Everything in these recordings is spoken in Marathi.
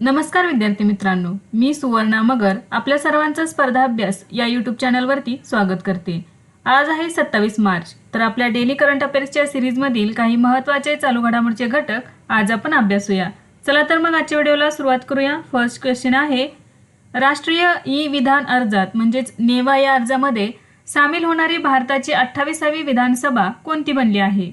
नमस्कार विद्यार्थी मित्रांनो मी सुवर्णा मगर आपल्या सर्वांचा स्पर्धा अभ्यास या यूट्यूब चॅनलवरती स्वागत करते. आज आहे सत्तावीस मार्च तर आपल्या डेली करंट अफेअर्सच्या सिरीजमधील काही महत्त्वाचे चालू घडामोडीचे घटक आज आपण अभ्यासूया. चला तर मग आजच्या व्हिडिओला सुरुवात करूया. फर्स्ट क्वेश्चन आहे राष्ट्रीय ई विधान अर्जात म्हणजेच नेवा या अर्जामध्ये सामील होणारी भारताची अठ्ठावीसावी विधानसभा कोणती बनली आहे?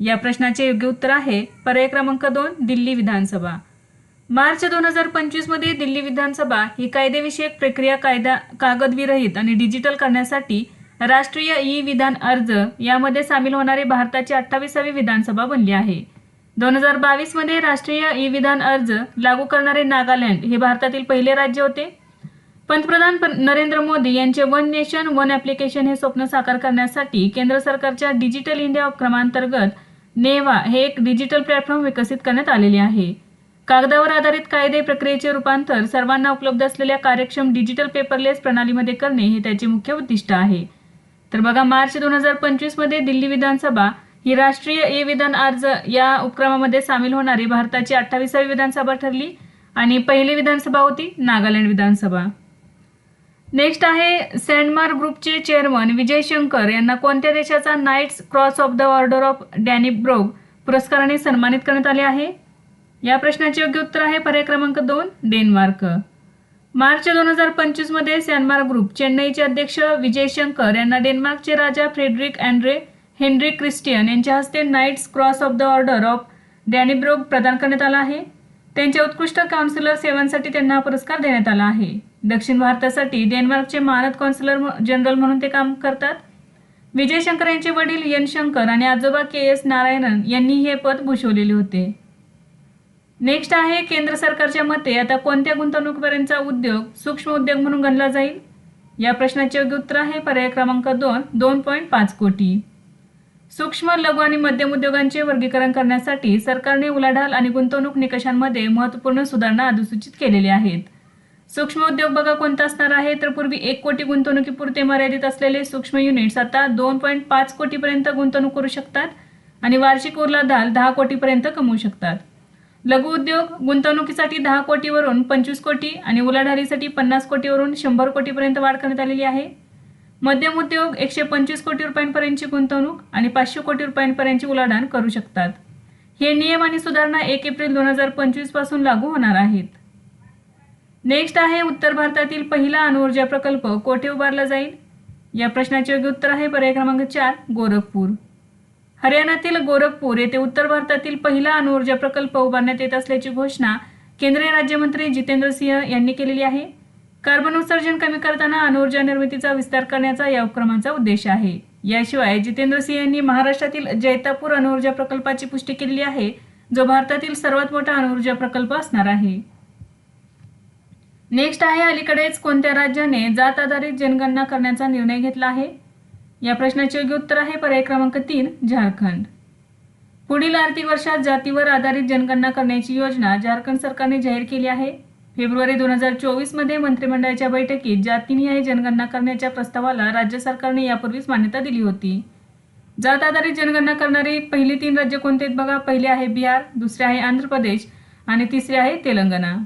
या प्रश्नाचे योग्य उत्तर आहे पर्याय क्रमांक दोन दिल्ली विधानसभा. मार्च दोन हजार पंचवीसमध्ये दिल्ली विधानसभा ही कायदेविषयक प्रक्रिया कायदा कागदविरहित आणि डिजिटल करण्यासाठी राष्ट्रीय ई विधान अर्ज यामध्ये सामील होणारी भारताची अठ्ठावीसावी विधानसभा बनली आहे. दोन हजार बावीसमध्ये राष्ट्रीय ई विधान अर्ज लागू करणारे नागालँड हे भारतातील पहिले राज्य होते. पंतप्रधान प- नरेंद्र मोदी यांचे वन नेशन वन ॲप्लिकेशन हे स्वप्न साकार करण्यासाठी केंद्र सरकारच्या डिजिटल इंडिया उपक्रमांतर्गत नेवा हे एक डिजिटल प्लॅटफॉर्म विकसित करण्यात आलेले आहे. कागदावर आधारित कायदे प्रक्रियेचे रूपांतर सर्वांना उपलब्ध असलेल्या कार्यक्षम डिजिटल पेपरलेस प्रणालीमध्ये करणे हे त्याचे मुख्य उद्दिष्ट आहे. तर बघा मार्च दोन हजार पंचवीसमध्ये दिल्ली विधानसभा ही राष्ट्रीय ई विधान अर्ज या उपक्रमामध्ये सामील होणारी भारताची अठ्ठावीसावी विधानसभा ठरली आणि पहिली विधानसभा होती नागालँड विधानसभा. नेक्स्ट आहे सँडमार्क ग्रुपचे चेअरमन विजय शंकर यांना कोणत्या देशाचा knights cross of the order of Dannebrog पुरस्काराने सन्मानित करण्यात आले आहे? या प्रश्नाचे योग्य उत्तर आहे पर्याय क्रमांक दोन डेन्मार्क. मार्च दोन हजार पंचवीसमध्ये सॅनमार्क ग्रुप चेन्नईचे अध्यक्ष विजय शंकर यांना डेन्मार्कचे राजा फ्रेडरिक अँड्रे हेनरी क्रिस्टियन यांच्या हस्ते knights cross of the order of Dannebrog प्रदान करण्यात आला आहे. त्यांच्या उत्कृष्ट काउन्सिलर सेवांसाठी त्यांना हा पुरस्कार देण्यात आला आहे. दक्षिण भारतासाठी डेन्मार्कचे मानद कॉन्सुलर जनरल म्हणून ते काम करतात. विजय शंकर यांचे वडील एन शंकर आणि आजोबा के एस नारायणन यांनी हे पद भूषवलेले होते. नेक्स्ट आहे केंद्र सरकारच्या मते आता कोणत्या गुंतवणूकदारांचा उद्योग सूक्ष्म उद्योग म्हणून गणला जाईल? या प्रश्नाचे योग्य उत्तर आहे पर्याय क्रमांक दोन दोन पॉईंट पाच कोटी. सूक्ष्म लघु आणि मध्यम उद्योगांचे वर्गीकरण करण्यासाठी सरकारने उलाढाल आणि गुंतवणूक निकषांमध्ये महत्त्वपूर्ण सुधारणा अधिसूचित केलेल्या आहेत. सूक्ष्म उद्योग बघा कोणता असणार आहे तर पूर्वी एक कोटी गुंतवणुकीपुरते मर्यादित असलेले सूक्ष्म युनिट्स आता दोन पॉईंट पाच कोटीपर्यंत गुंतवणूक करू शकतात आणि वार्षिक उलाढाल दहा कोटीपर्यंत कमवू शकतात. लघु उद्योग गुंतवणुकीसाठी दहा कोटीवरून पंचवीस कोटी आणि उलाढालीसाठी पन्नास कोटीवरून शंभर कोटीपर्यंत वाढ करण्यात आलेली आहे. मध्यम उद्योग एकशे पंचवीस कोटी रुपयांपर्यंतची गुंतवणूक आणि पाचशे कोटी रुपयांपर्यंतची उलाढाल करू शकतात. हे नियम आणि सुधारणा एक एप्रिल दोन हजार पंचवीसपासून लागू होणार आहेत. नेक्स्ट आहे उत्तर भारतातील पहिला अणुऊर्जा प्रकल्प कोठे उभारला जाईल? या प्रश्नाचे योग्य उत्तर आहे पर्याय क्रमांक चार गोरखपूर. हरियाणातील गोरखपूर येथे उत्तर भारतातील पहिला अणुऊर्जा प्रकल्प उभारण्यात येत असल्याची घोषणा केंद्रीय राज्यमंत्री जितेंद्र सिंह यांनी केलेली आहे. कार्बन उत्सर्जन कमी करताना अणुऊर्जा निर्मितीचा विस्तार करण्याचा या उपक्रमाचा उद्देश आहे. याशिवाय जितेंद्र सिंह यांनी महाराष्ट्रातील जैतापूर अणुऊर्जा प्रकल्पाची पुष्टी केलेली आहे जो भारतातील सर्वात मोठा अणुऊर्जा प्रकल्प असणार आहे. नेक्स्ट आहे अलीकडेच कोणत्या राज्याने जात आधारित जनगणना करण्याचा निर्णय घेतला आहे? या प्रश्नाचे योग्य उत्तर आहे पर्याय क्रमांक तीन झारखंड. पुढील आर्थिक वर्षात जातीवर आधारित जनगणना करण्याची योजना झारखंड सरकारने जाहीर केली आहे. फेब्रुवारी दोन हजार चोवीसमध्ये मंत्रिमंडळाच्या बैठकीत जातीनिहाय जनगणना करण्याच्या प्रस्तावाला राज्य सरकारने यापूर्वीच मान्यता दिली होती. जात आधारित जनगणना करणारी पहिली तीन राज्य कोणते आहेत बघा? पहिले आहे बिहार दुसरे आहे आंध्र प्रदेश आणि तिसरे आहे तेलंगणा.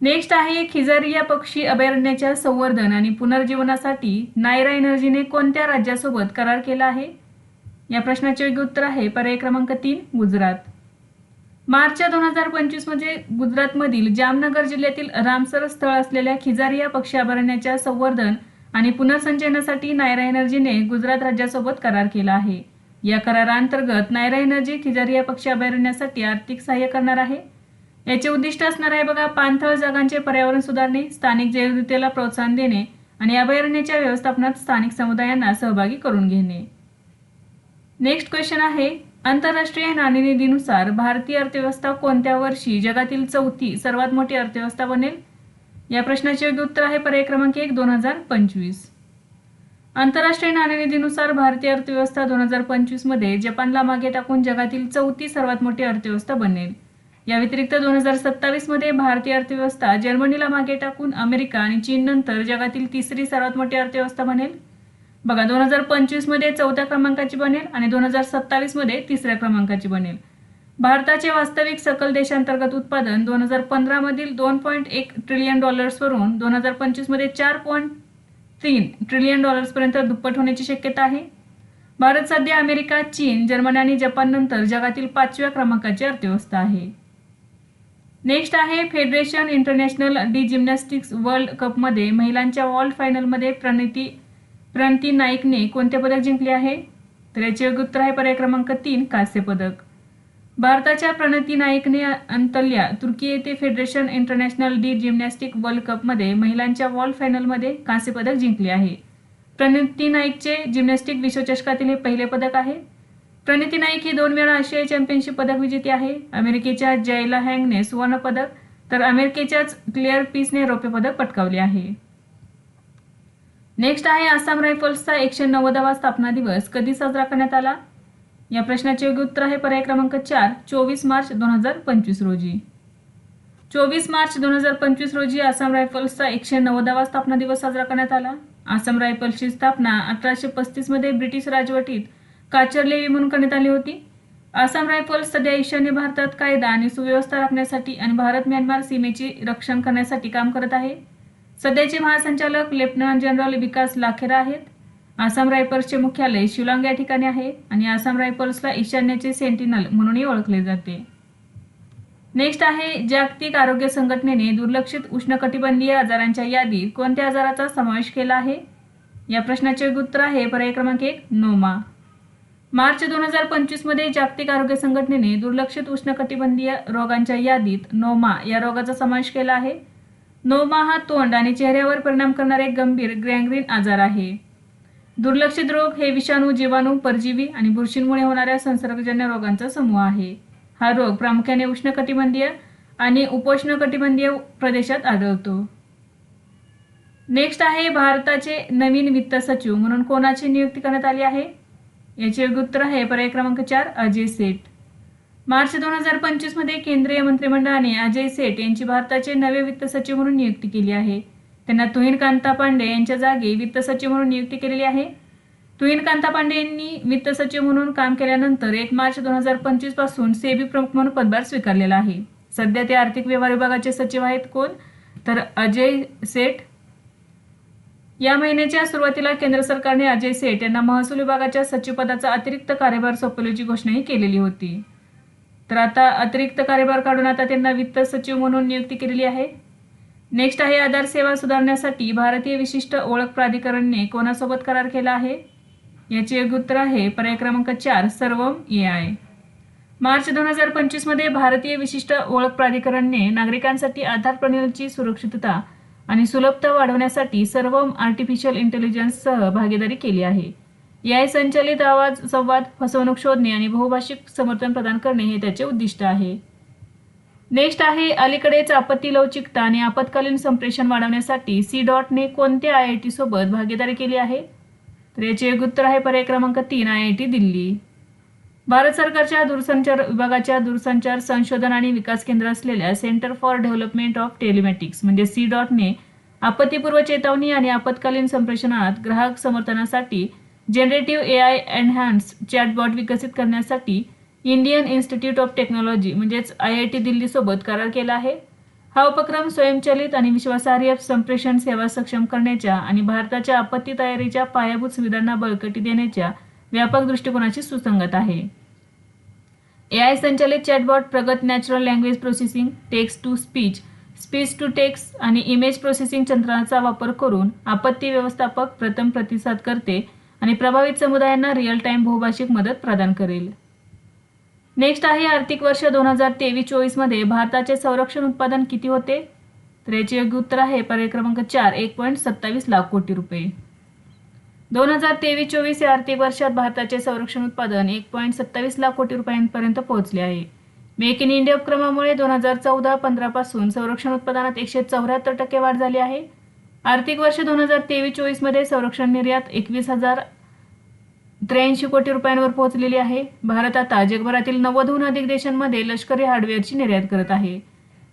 नेक्स्ट आहे खिजारिया पक्षी अभयारण्याच्या संवर्धन आणि पुनर्जीवनासाठी नायरा एनर्जीने कोणत्या राज्यासोबत करार केला आहे? या प्रश्नाचे योग्य उत्तर आहे पर्याय क्रमांक तीन गुजरात. मार्च दोन हजार पंचवीसमध्ये गुजरातमधील जामनगर जिल्ह्यातील रामसर स्थळ असलेल्या खिजारिया पक्षी अभयारण्याच्या संवर्धन आणि पुनर्संचयनासाठी नायरा एनर्जीने गुजरात राज्यासोबत करार केला आहे. या कराराअंतर्गत नायरा एनर्जी खिजारिया पक्षी अभयारण्यासाठी आर्थिक सहाय्य करणार आहे. याचे उद्दिष्ट असणार आहे बघा पाणथळ जागांचे पर्यावरण सुधारणे स्थानिक जैवविविधतेला प्रोत्साहन देणे आणि अभयारण्याच्या व्यवस्थापनात स्थानिक समुदायांना सहभागी करून घेणे. नेक्स्ट क्वेश्चन आहे आंतरराष्ट्रीय नाणेनिधीनुसार भारतीय अर्थव्यवस्था कोणत्या वर्षी जगातील चौथी सर्वात मोठी अर्थव्यवस्था बनेल? या प्रश्नाचे योग्य उत्तर आहे पर्याय क्रमांक एक दोन हजार पंचवीस. आंतरराष्ट्रीय नाणेनिधीनुसार भारतीय अर्थव्यवस्था दोन हजार पंचवीसमध्ये जपानला मागे टाकून जगातील चौथी सर्वात मोठी अर्थव्यवस्था बनेल. या व्यतिरिक्त दोन हजार सत्तावीसमध्ये भारतीय अर्थव्यवस्था जर्मनीला मागे टाकून अमेरिका आणि चीन नंतर जगातील तिसरी सर्वात मोठी अर्थव्यवस्था बनेल. बघा दोन हजार पंचवीसमध्ये चौथ्या क्रमांकाची बनेल आणि दोन हजार सत्तावीसमध्ये तिसऱ्या क्रमांकाची बनेल. भारताचे वास्तविक सकल देशांतर्गत उत्पादन दोन हजार पंधरामधील दोन पॉईंट एक ट्रिलियन डॉलर्सवरून दोन हजार पंचवीसमध्ये चार पॉईंट तीन ट्रिलियन डॉलर्सपर्यंत दुप्पट होण्याची शक्यता आहे. भारत सध्या अमेरिका चीन जर्मनी आणि जपाननंतर जगातील पाचव्या क्रमांकाची अर्थव्यवस्था आहे. नेक्स्ट आहे federation internationale de gymnastics world कपमध्ये महिलांच्या वॉल फायनलमध्ये प्रणिती प्रणती नाईकने कोणते पदक जिंकले आहे? तर याचे योग्य उत्तर आहे पर्याय क्रमांक तीन कांस्य पदक. भारताच्या प्रणती नाईकने अंतल्या तुर्की येथे federation internationale de gymnastics world कपमध्ये महिलांच्या वॉल फायनलमध्ये कांस्य पदक जिंकले आहे. प्रणती नाईकचे जिम्नॅस्टिक विश्वचषकातील हे पहिले पदक आहे. प्रणिती नाईक ही दोन वेळा आशियाई चॅम्पियनशिप पदक विजेती आहे. अमेरिकेच्या जयला हँगने सुवर्ण पदक तर अमेरिकेच्याच क्लिअर पीसने रौप्य पदक पटकावले आहे. नेक्स्ट आहे आसाम रायफल्सचा एकशे नव्वदावा स्थापना दिवस. कधी साजरा करण्यात आला? या प्रश्नाचे योग्य उत्तर आहे पर्याय क्रमांक चार चोवीस मार्च दोन हजार पंचवीस रोजी. चोवीस मार्च दोन हजार पंचवीस रोजी आसाम रायफल्सचा एकशे नव्वदावा स्थापना दिवस साजरा करण्यात आला. आसाम रायफल्सची स्थापना अठराशे पस्तीसमध्ये ब्रिटिश राजवटीत काचरलेली म्हणून करण्यात आली होती. आसाम रायफल्स सध्या ईशान्य भारतात कायदा आणि सुव्यवस्था राखण्यासाठी आणि भारत म्यानमार सीमेची रक्षण करण्यासाठी काम करत आहे. सध्याचे महासंचालक लेफ्टनंट जनरल विकास लाखेरा आहेत. आसाम रायफल्सचे मुख्यालय शिलाँग या ठिकाणी आहे आणि आसाम रायफल्सला ईशान्येचे सेंटिनल म्हणूनही ओळखले जाते. नेक्स्ट आहे जागतिक आरोग्य संघटनेने दुर्लक्षित उष्णकटिबंधीय आजारांच्या यादीत कोणत्या आजाराचा समावेश केला आहे? या प्रश्नाचे उत्तर आहे पर्याय क्रमांक एक नोमा. मार्च दोन हजार पंचवीसमध्ये जागतिक आरोग्य संघटनेने दुर्लक्षित उष्णकटिबंधीय रोगांच्या यादीत नोमा या रोगाचा समावेश केला आहे. नोमा हा तोंड आणि चेहऱ्यावर परिणाम करणारा एक गंभीर ग्रँग्रीन आजार आहे. दुर्लक्षित रोग हे विषाणू जीवाणू परजीवी आणि बुरशींमुळे होणाऱ्या संसर्गजन्य रोगांचा समूह आहे. हा रोग प्रामुख्याने उष्णकटिबंधीय आणि उपोष्णकटिबंधीय प्रदेशात आढळतो. नेक्स्ट आहे भारताचे नवीन वित्त सचिव म्हणून कोणाची नियुक्ती करण्यात आली आहे? याचे उत्तर आहे. पर्याय क्रमांक चार अजय सेठ. मार्च दोन हजार पंचवीसमध्ये केंद्रीय मंत्रिमंडळाने अजय सेठ यांची भारताचे नवे वित्त सचिव म्हणून नियुक्ती केली आहे. त्यांना तुहीन कांता पांडे यांच्या जागी वित्त सचिव म्हणून नियुक्ती केलेली आहे. तुहीन कांता पांडे यांनी वित्त सचिव म्हणून काम केल्यानंतर एक मार्च दोन हजार पंचवीसपासून सेबी प्रमुख म्हणून पदभार स्वीकारलेला आहे. सध्या ते आर्थिक व्यवहार विभागाचे सचिव आहेत कोण? तर अजय सेठ या महिन्याच्या सुरुवातीला केंद्र सरकारने अजय सेठ यांना महसूल विभागाच्या सचिवपदाचा अतिरिक्त कार्यभार सोपवल्याची घोषणाही केलेली होती. तर आता अतिरिक्त कार्यभार काढून आता त्यांना वित्त सचिव म्हणून नियुक्ती केलेली आहे. नेक्स्ट आहे आधार सेवा सुधारण्यासाठी भारतीय विशिष्ट ओळख प्राधिकरणने कोणासोबत करार केला आहे? याचे योग्य उत्तर आहे पर्याय क्रमांक चार सर्वम ए आय. मार्च दोन हजार पंचवीसमध्ये भारतीय विशिष्ट ओळख प्राधिकरणने नागरिकांसाठी आधार प्रणालीची सुरक्षितता आणि सुलभता वाढवण्यासाठी सर्वम आर्टिफिशियल इंटेलिजन्ससह भागीदारी केली आहे. याय संचलित आवाज संवाद फसवणूक शोधणे आणि बहुभाषिक समर्थन प्रदान करणे हे त्याचे उद्दिष्ट आहे. नेक्स्ट आहे अलीकडेच आपत्ती लवचिकता आणि आपत्कालीन संप्रेषण वाढवण्यासाठी सी डॉटने कोणत्या आय आय टी सोबत भागीदारी केली आहे? तर याचे एक उत्तर आहे पर्याय क्रमांक तीन I I T Delhi. Bharat सरकारच्या दूरसंचार विभागाच्या दूरसंचार संशोधन आणि विकास केंद्र असलेल्या centre for development of telematics म्हणजे सी डॉटने आपत्तीपूर्व चेतावणी आणि आपत्कालीन संप्रेषणात ग्राहक समर्थनासाठी generative A I enhance chatbot विकसित करण्यासाठी इंडियन इन्स्टिट्यूट ऑफ टेक्नॉलॉजी म्हणजेच आय आय टी दिल्लीसोबत करार केला आहे. हा उपक्रम स्वयंचलित आणि विश्वासार्ह संप्रेषण सेवा सक्षम करण्याच्या आणि भारताच्या आपत्ती तयारीच्या पायाभूत सुविधांना बळकटी देण्याच्या व्यापक दृष्टिकोनाशी सुसंगत आहे. ए आय संचालित चॅटबॉट प्रगत natural language processing text to speech speech to text आणि इमेज प्रोसेसिंग तंत्राचा वापर करून आपत्ती व्यवस्थापक प्रथम प्रतिसाद करते आणि प्रभावित समुदायांना रिअल टाइम बहुभाषिक मदत प्रदान करेल. नेक्स्ट आहे आर्थिक वर्ष दोन हजार तेवीस चोवीसमध्ये भारताचे संरक्षण उत्पादन किती होते? तर याचे योग्य उत्तर आहे पर्याय क्रमांक चार एक पॉईंट सत्तावीस लाख कोटी रुपये. दोन हजार तेवीस चोवीस या आर्थिक वर्षात भारताचे संरक्षण उत्पादन एक पॉईंट सत्तावीस लाख कोटी रुपयांपर्यंत पोहोचले आहे. मेक इन इंडिया उपक्रमामुळे दोन हजार चौदा पंधरापासून संरक्षण उत्पादनात एकशे चौऱ्याहत्तर टक्के वाढ झाली आहे. आर्थिक वर्ष दोन हजार तेवीस चोवीसमध्ये संरक्षण निर्यात एकवीस हजार त्र्याऐंशी कोटी रुपयांवर पोहोचलेली आहे. भारत आता जगभरातील नव्वदहून अधिक देशांमध्ये लष्करी हार्डवेअरची निर्यात करत आहे.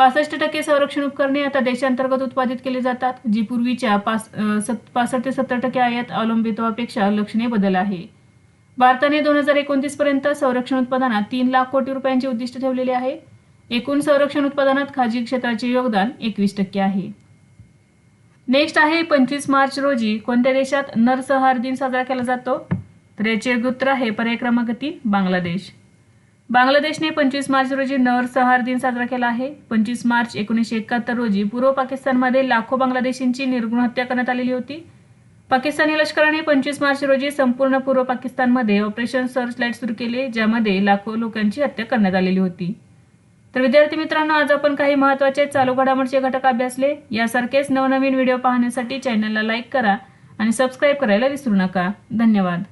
पासष्ट टक्के संरक्षण उपकरणे आता देशांतर्गत उत्पादित केली जातात जी पूर्वीच्या पास पासष्ट ते सत्तर टक्के आयात अवलंबित्वापेक्षा लक्षणीय बदल आहे. भारताने दोन हजार एकोणतीस पर्यंत संरक्षण उत्पादनात तीन लाख कोटी रुपयांचे उद्दिष्ट ठेवलेले आहे. एकूण संरक्षण उत्पादनात खाजगी क्षेत्राचे योगदान एकवीस टक्के आहे. नेक्स्ट आहे पंचवीस मार्च रोजी कोणत्या देशात नरसंहार दिन साजरा केला जातो? तर याचे उत्तर आहे पर्याय क्रमांक तीन बांगलादेश. बांगलादेशने पंचवीस मार्च रोजी नरसंहार दिन साजरा केला आहे. पंचवीस मार्च एकोणीसशे एकाहत्तर रोजी पूर्व पाकिस्तानमध्ये लाखो बांगलादेशींची निर्गुण हत्या करण्यात आलेली होती. पाकिस्तानी लष्कराने पंचवीस मार्च रोजी संपूर्ण पूर्व पाकिस्तानमध्ये ऑपरेशन सर्च लाइट सुरू केले ज्यामध्ये लाखो लोकांची हत्या करण्यात आलेली होती. तर विद्यार्थी मित्रांनो आज आपण काही महत्त्वाचे चालू घडामोडचे घटक अभ्यासले. यासारखेच नवनवीन व्हिडिओ पाहण्यासाठी चॅनलला लाईक करा आणि सबस्क्राईब करायला विसरू नका. धन्यवाद.